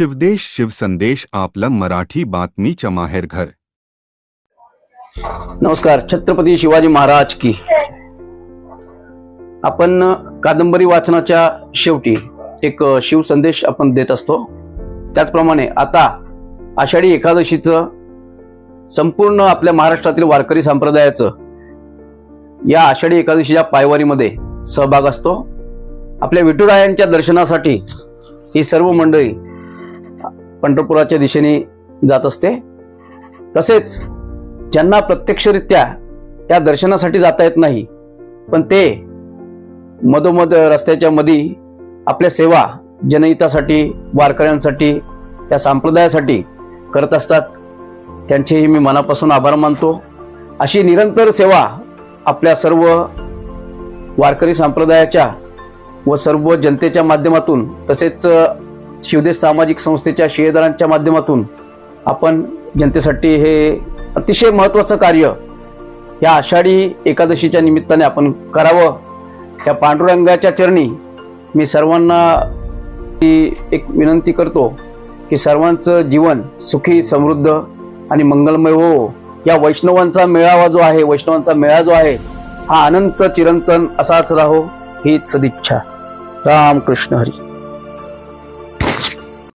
शिवदेश शिवसंदेश आपलं मराठी बातमीच्या माहेरघर नमस्कार छत्रपती शिवाजी महाराज की. आपण कादंबरी वाचनाच्या शेवटी एक शिवसंदेश आपण देत असतो. त्याचप्रमाणे आता आषाढी एकादशीचं संपूर्ण आपल्या महाराष्ट्रातील वारकरी संप्रदायाचं या आषाढी एकादशीच्या पायवारीमध्ये सहभाग असतो. आपल्या विठुरायांच्या दर्शनासाठी ही सर्व मंडळी पंढरपुराच्या दिशेने जात असते. तसेच ज्यांना प्रत्यक्षरित्या त्या दर्शनासाठी जाता येत नाही पण ते मधोमध रस्त्याच्या मधी आपल्या सेवा जनहितासाठी वारकऱ्यांसाठी या संप्रदायासाठी करत असतात. त्यांचेही मी मनापासून आभार मानतो. अशी निरंतर सेवा आपल्या सर्व वारकरी संप्रदायाच्या व सर्व जनतेच्या माध्यमातून तसेच शिवदेश सामाजिक संस्थेच्या शिलेदारांच्या माध्यमातून आपण जनतेसाठी हे अतिशय महत्त्वाचं कार्य या आषाढी एकादशीच्या निमित्ताने आपण करावं. त्या पांडुरंगाच्या चरणी मी सर्वांना एक विनंती करतो की सर्वांचं जीवन सुखी समृद्ध आणि मंगलमय हो. या वैष्णवांचा मेळावा जो आहे वैष्णवांचा मेळा जो आहे हा अनंत चिरंतन असाच राहो ही सदिच्छा. राम कृष्ण हरी.